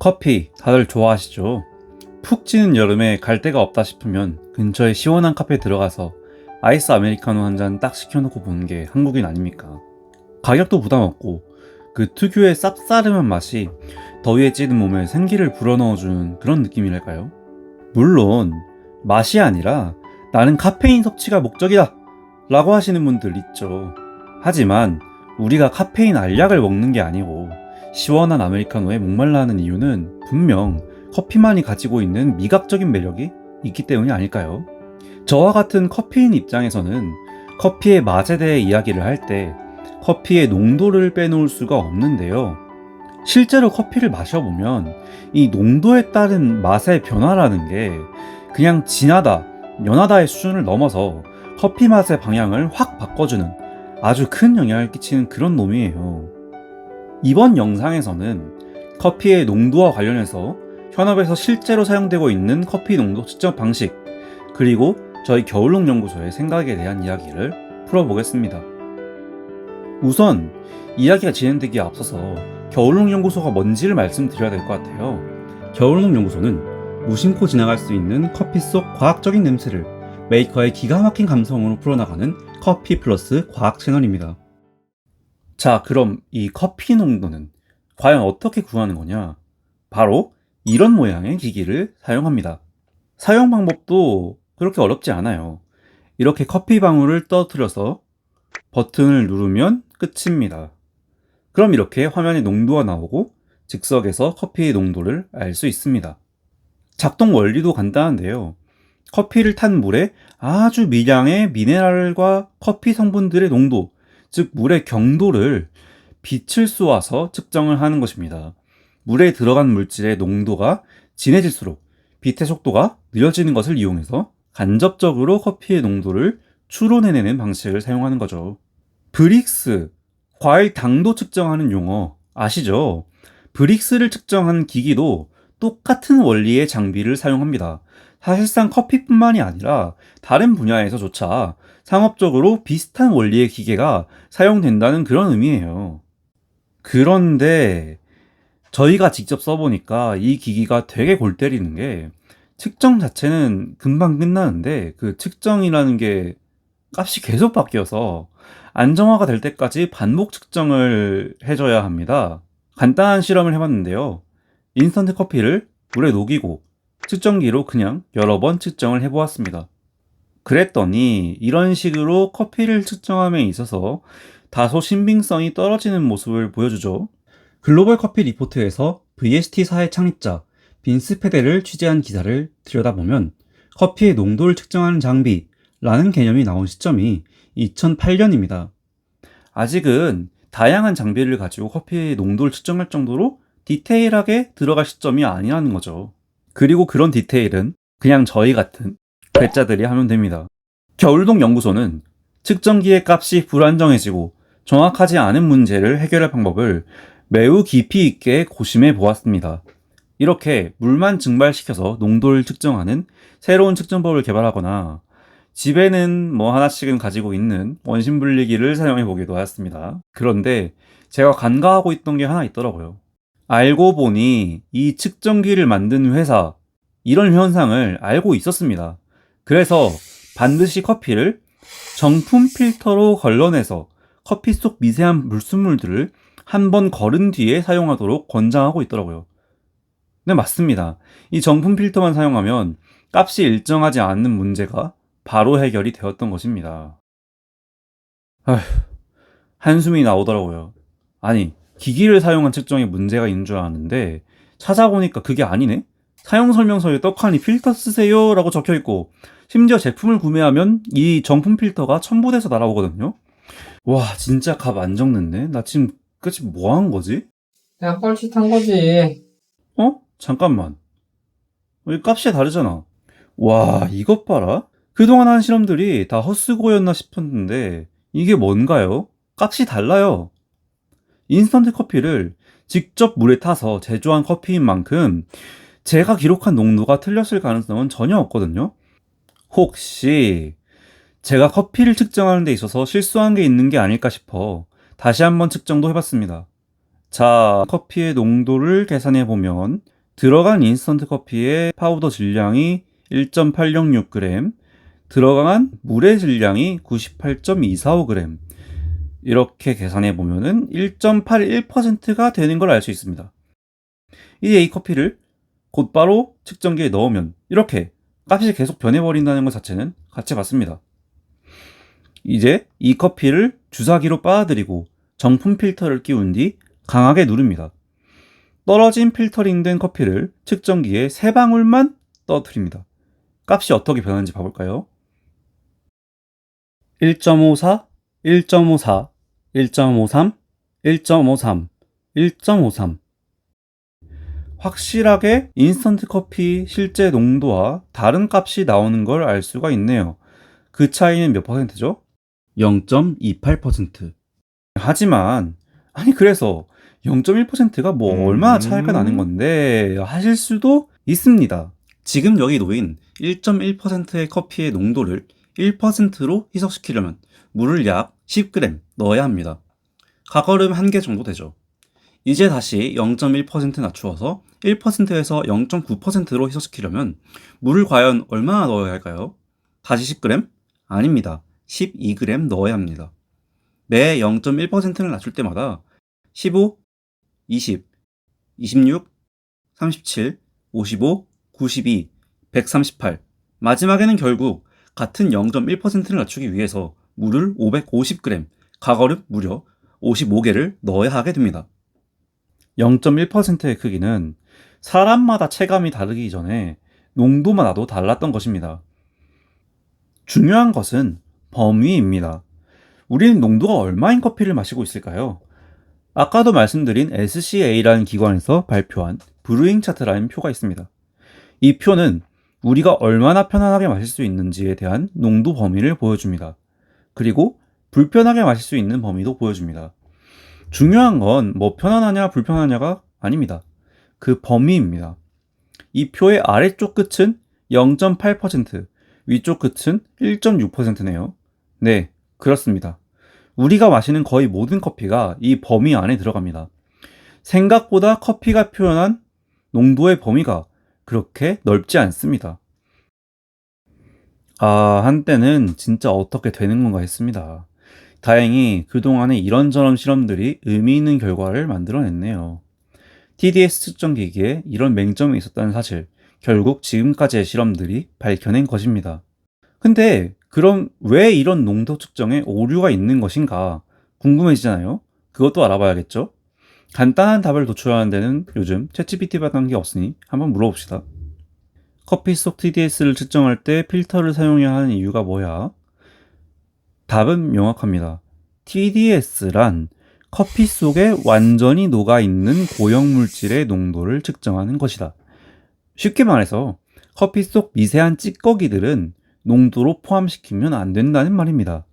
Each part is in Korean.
커피 다들 좋아하시죠? 푹 찌는 여름에 갈 데가 없다 싶으면 근처에 시원한 카페에 들어가서 아이스 아메리카노 한 잔 딱 시켜놓고 보는 게 한국인 아닙니까? 가격도 부담 없고 그 특유의 쌉싸름한 맛이 더위에 찌든 몸에 생기를 불어넣어주는 그런 느낌이랄까요? 물론 맛이 아니라 나는 카페인 섭취가 목적이다 라고 하시는 분들 있죠. 하지만 우리가 카페인 알약을 먹는 게 아니고 시원한 아메리카노에 목말라 하는 이유는 분명 커피만이 가지고 있는 미각적인 매력이 있기 때문이 아닐까요? 저와 같은 커피인 입장에서는 커피의 맛에 대해 이야기를 할 때 커피의 농도를 빼놓을 수가 없는데요. 실제로 커피를 마셔보면 이 농도에 따른 맛의 변화라는 게 그냥 진하다, 연하다의 수준을 넘어서 커피 맛의 방향을 확 바꿔주는 아주 큰 영향을 끼치는 그런 놈이에요. 이번 영상에서는 커피의 농도와 관련해서 현업에서 실제로 사용되고 있는 커피 농도 측정 방식, 그리고 저희 겨울농 연구소의 생각에 대한 이야기를 풀어보겠습니다. 우선 이야기가 진행되기에 앞서서 겨울농 연구소가 뭔지를 말씀드려야 될 것 같아요. 겨울농 연구소는 무심코 지나갈 수 있는 커피 속 과학적인 냄새를 메이커의 기가 막힌 감성으로 풀어나가는 커피 플러스 과학 채널입니다. 자, 그럼 이 커피 농도는 과연 어떻게 구하는 거냐? 바로 이런 모양의 기기를 사용합니다. 사용 방법도 그렇게 어렵지 않아요. 이렇게 커피 방울을 떨어뜨려서 버튼을 누르면 끝입니다. 그럼 이렇게 화면에 농도가 나오고 즉석에서 커피의 농도를 알 수 있습니다. 작동 원리도 간단한데요. 커피를 탄 물에 아주 미량의 미네랄과 커피 성분들의 농도, 즉 물의 경도를 빛을 쏘아서 측정을 하는 것입니다. 물에 들어간 물질의 농도가 진해질수록 빛의 속도가 느려지는 것을 이용해서 간접적으로 커피의 농도를 추론해내는 방식을 사용하는 거죠. 브릭스, 과일 당도 측정하는 용어 아시죠? 브릭스를 측정하는 기기도 똑같은 원리의 장비를 사용합니다. 사실상 커피뿐만이 아니라 다른 분야에서조차 상업적으로 비슷한 원리의 기계가 사용된다는 그런 의미예요. 그런데 저희가 직접 써보니까 이 기기가 되게 골 때리는 게 측정 자체는 금방 끝나는데 그 측정이라는 게 값이 계속 바뀌어서 안정화가 될 때까지 반복 측정을 해줘야 합니다. 간단한 실험을 해봤는데요. 인스턴트 커피를 물에 녹이고 측정기로 그냥 여러 번 측정을 해보았습니다. 그랬더니 이런 식으로 커피를 측정함에 있어서 다소 신빙성이 떨어지는 모습을 보여주죠. 글로벌 커피 리포트에서 VST사의 창립자 빈스 페데를 취재한 기사를 들여다보면 커피의 농도를 측정하는 장비라는 개념이 나온 시점이 2008년입니다. 아직은 다양한 장비를 가지고 커피의 농도를 측정할 정도로 디테일하게 들어갈 시점이 아니라는 거죠. 그리고 그런 디테일은 그냥 저희 같은 괴짜들이 하면 됩니다. 겨울동 연구소는 측정기의 값이 불안정해지고 정확하지 않은 문제를 해결할 방법을 매우 깊이 있게 고심해 보았습니다. 이렇게 물만 증발시켜서 농도를 측정하는 새로운 측정법을 개발하거나 집에는 뭐 하나씩은 가지고 있는 원심 분리기를 사용해 보기도 하였습니다. 그런데 제가 간과하고 있던 게 하나 있더라고요. 알고 보니 이 측정기를 만든 회사 이런 현상을 알고 있었습니다. 그래서 반드시 커피를 정품 필터로 걸러내서 커피 속 미세한 물순물들을 한 번 걸은 뒤에 사용하도록 권장하고 있더라고요. 네, 맞습니다. 이 정품 필터만 사용하면 값이 일정하지 않는 문제가 바로 해결이 되었던 것입니다. 아휴, 한숨이 나오더라고요. 아니, 기기를 사용한 측정에 문제가 있는 줄 알았는데 찾아보니까 그게 아니네? 사용 설명서에 떡하니 필터 쓰세요 라고 적혀 있고 심지어 제품을 구매하면 이 정품 필터가 첨부돼서 날아오거든요. 와 진짜 값 안 적는데? 나 지금 끝이 뭐 한 거지? 내가 뻘짓 한 거지. 어? 잠깐만. 이 값이 다르잖아. 와 이것 봐라. 그동안 한 실험들이 다 헛수고였나 싶었는데 이게 뭔가요? 값이 달라요. 인스턴트 커피를 직접 물에 타서 제조한 커피인 만큼 제가 기록한 농도가 틀렸을 가능성은 전혀 없거든요. 혹시 제가 커피를 측정하는 데 있어서 실수한 게 있는 게 아닐까 싶어 다시 한번 측정도 해봤습니다. 자, 커피의 농도를 계산해 보면 들어간 인스턴트 커피의 파우더 질량이 1.806g, 들어간 물의 질량이 98.245g. 이렇게 계산해 보면은 1.81%가 되는 걸 알 수 있습니다. 이제 이 커피를 곧바로 측정기에 넣으면 이렇게 값이 계속 변해버린다는 것 자체는 같이 봤습니다. 이제 이 커피를 주사기로 빨아들이고 정품 필터를 끼운 뒤 강하게 누릅니다. 떨어진 필터링된 커피를 측정기에 세 방울만 떠뜨립니다. 값이 어떻게 변하는지 봐볼까요? 1.54, 1.54, 1.53, 1.53, 1.53. 확실하게 인스턴트 커피 실제 농도와 다른 값이 나오는 걸 알 수가 있네요. 그 차이는 몇 퍼센트죠? 0.28%. 하지만, 아니, 그래서 0.1%가 뭐 음. 얼마나 차이가 나는 건데 하실 수도 있습니다. 지금 여기 놓인 1.1%의 커피의 농도를 1%로 희석시키려면 물을 약 10g 넣어야 합니다. 가거름 1개 정도 되죠. 이제 다시 0.1% 낮추어서 1%에서 0.9%로 희석시키려면 물을 과연 얼마나 넣어야 할까요? 다시 10g? 아닙니다. 12g 넣어야 합니다. 매 0.1%를 낮출 때마다 15, 20, 26, 37, 55, 92, 138. 마지막에는 결국 같은 0.1%를 낮추기 위해서 물을 550g, 가거름 무려 55개를 넣어야 하게 됩니다. 0.1%의 크기는 사람마다 체감이 다르기 전에 농도마다도 달랐던 것입니다. 중요한 것은 범위입니다. 우리는 농도가 얼마인 커피를 마시고 있을까요? 아까도 말씀드린 SCA라는 기관에서 발표한 브루잉 차트라는 표가 있습니다. 이 표는 우리가 얼마나 편안하게 마실 수 있는지에 대한 농도 범위를 보여줍니다. 그리고 불편하게 마실 수 있는 범위도 보여줍니다. 중요한 건 뭐 편안하냐 불편하냐가 아닙니다. 그 범위입니다. 이 표의 아래쪽 끝은 0.8%, 위쪽 끝은 1.6%네요. 네, 그렇습니다. 우리가 마시는 거의 모든 커피가 이 범위 안에 들어갑니다. 생각보다 커피가 표현한 농도의 범위가 그렇게 넓지 않습니다. 아, 한때는 진짜 어떻게 되는 건가 했습니다. 다행히 그동안에 이런저런 실험들이 의미 있는 결과를 만들어냈네요. TDS 측정 기기에 이런 맹점이 있었다는 사실, 결국 지금까지의 실험들이 밝혀낸 것입니다. 근데 그럼 왜 이런 농도 측정에 오류가 있는 것인가 궁금해지잖아요. 그것도 알아봐야겠죠? 간단한 답을 도출하는 데는 요즘 챗GPT 받은 게 없으니 한번 물어봅시다. 커피 속 TDS를 측정할 때 필터를 사용해야 하는 이유가 뭐야? 답은 명확합니다. TDS란 커피 속에 완전히 녹아있는 고형물질의 농도를 측정하는 것이다. 쉽게 말해서 커피 속 미세한 찌꺼기들은 농도로 포함시키면 안 된다는 말입니다.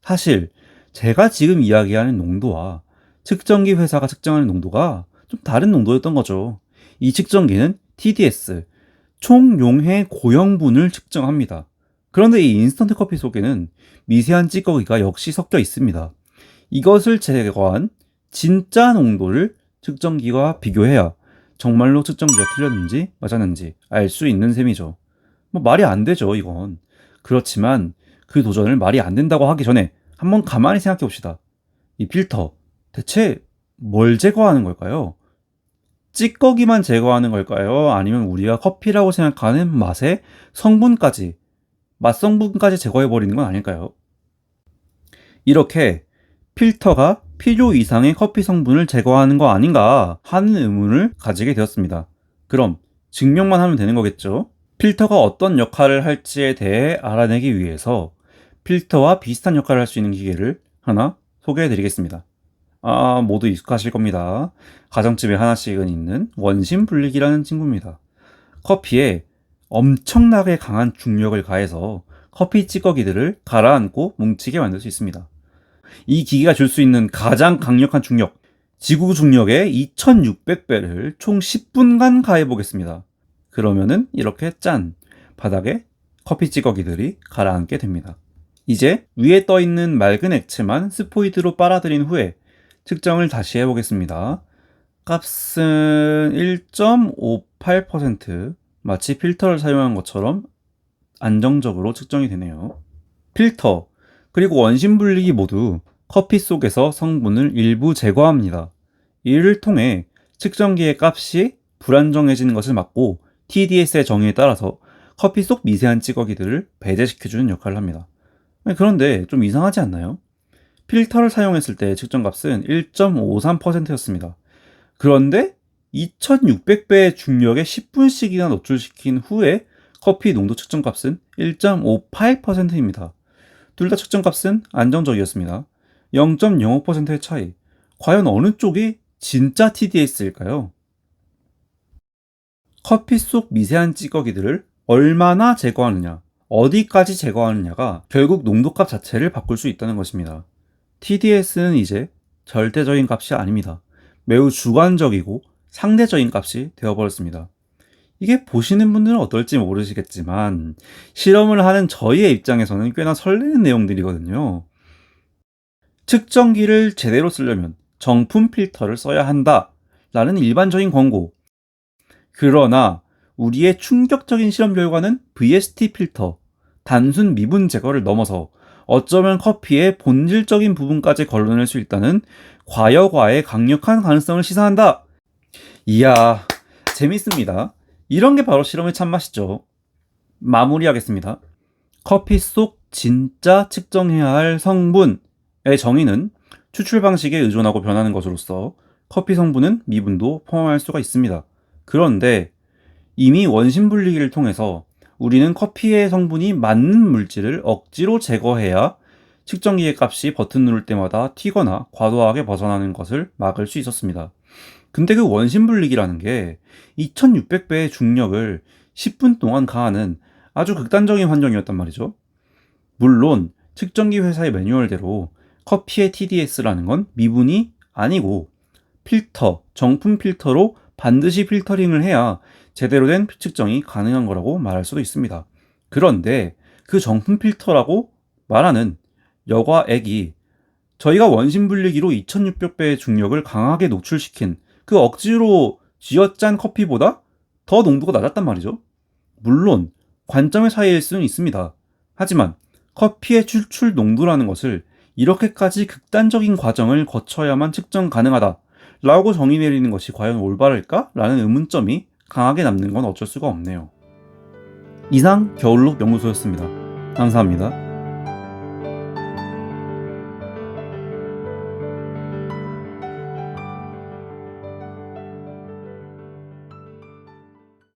사실 제가 지금 이야기하는 농도와 측정기 회사가 측정하는 농도가 좀 다른 농도였던 거죠. 이 측정기는 TDS, 총용해 고형분을 측정합니다. 그런데 이 인스턴트 커피 속에는 미세한 찌꺼기가 역시 섞여 있습니다. 이것을 제거한 진짜 농도를 측정기와 비교해야 정말로 측정기가 틀렸는지 맞았는지 알 수 있는 셈이죠. 뭐 말이 안 되죠, 이건. 그렇지만 그 도전을 말이 안 된다고 하기 전에 한번 가만히 생각해 봅시다. 이 필터 대체 뭘 제거하는 걸까요? 찌꺼기만 제거하는 걸까요? 아니면 우리가 커피라고 생각하는 맛의 성분까지 맛 성분까지 제거해 버리는 건 아닐까요? 이렇게 필터가 필요 이상의 커피 성분을 제거하는 거 아닌가 하는 의문을 가지게 되었습니다. 그럼 증명만 하면 되는 거겠죠? 필터가 어떤 역할을 할지에 대해 알아내기 위해서 필터와 비슷한 역할을 할 수 있는 기계를 하나 소개해 드리겠습니다. 아, 모두 익숙하실 겁니다. 가정집에 하나씩은 있는 원심 분리기라는 친구입니다. 커피에 엄청나게 강한 중력을 가해서 커피 찌꺼기들을 가라앉고 뭉치게 만들 수 있습니다. 이 기계가 줄 수 있는 가장 강력한 중력, 지구 중력의 2600배를 총 10분간 가해 보겠습니다. 그러면은 이렇게 짠 바닥에 커피 찌꺼기들이 가라앉게 됩니다. 이제 위에 떠 있는 맑은 액체만 스포이드로 빨아들인 후에 측정을 다시 해보겠습니다. 값은 1.58% 마치 필터를 사용한 것처럼 안정적으로 측정이 되네요. 필터 그리고 원심 분리기 모두 커피 속에서 성분을 일부 제거합니다. 이를 통해 측정기의 값이 불안정해지는 것을 막고 TDS의 정의에 따라서 커피 속 미세한 찌꺼기들을 배제시켜주는 역할을 합니다. 그런데 좀 이상하지 않나요? 필터를 사용했을 때 측정값은 1.53%였습니다. 그런데 2600배의 중력에 10분씩이나 노출시킨 후에 커피 농도 측정값은 1.58%입니다. 둘 다 측정값은 안정적이었습니다. 0.05%의 차이. 과연 어느 쪽이 진짜 TDS일까요? 커피 속 미세한 찌꺼기들을 얼마나 제거하느냐, 어디까지 제거하느냐가 결국 농도값 자체를 바꿀 수 있다는 것입니다. TDS는 이제 절대적인 값이 아닙니다. 매우 주관적이고 상대적인 값이 되어버렸습니다. 이게 보시는 분들은 어떨지 모르시겠지만 실험을 하는 저희의 입장에서는 꽤나 설레는 내용들이거든요. 측정기를 제대로 쓰려면 정품 필터를 써야 한다. 라는 일반적인 권고. 그러나 우리의 충격적인 실험 결과는 VST 필터, 단순 미분 제거를 넘어서 어쩌면 커피의 본질적인 부분까지 걸러낼 수 있다는 과여과의 강력한 가능성을 시사한다. 이야, 재밌습니다. 이런 게 바로 실험의 참맛이죠. 마무리하겠습니다. 커피 속 진짜 측정해야 할 성분의 정의는 추출 방식에 의존하고 변하는 것으로서 커피 성분은 미분도 포함할 수가 있습니다. 그런데 이미 원심 분리기를 통해서 우리는 커피의 성분이 맞는 물질을 억지로 제거해야 측정기의 값이 버튼 누를 때마다 튀거나 과도하게 벗어나는 것을 막을 수 있었습니다. 근데 그 원심 분리기라는 게 2600배의 중력을 10분 동안 가하는 아주 극단적인 환경이었단 말이죠. 물론 측정기 회사의 매뉴얼대로 커피의 TDS라는 건 미분이 아니고 필터, 정품 필터로 반드시 필터링을 해야 제대로 된 측정이 가능한 거라고 말할 수도 있습니다. 그런데 그 정품 필터라고 말하는 여과액이 저희가 원심 분리기로 2600배의 중력을 강하게 노출시킨 그 억지로 쥐어짠 커피보다 더 농도가 낮았단 말이죠. 물론 관점의 차이일 수는 있습니다. 하지만 커피의 추출 농도라는 것을 이렇게까지 극단적인 과정을 거쳐야만 측정 가능하다. 라고 정의 내리는 것이 과연 올바를까? 라는 의문점이 강하게 남는 건 어쩔 수가 없네요. 이상 겨울록 연구소였습니다. 감사합니다.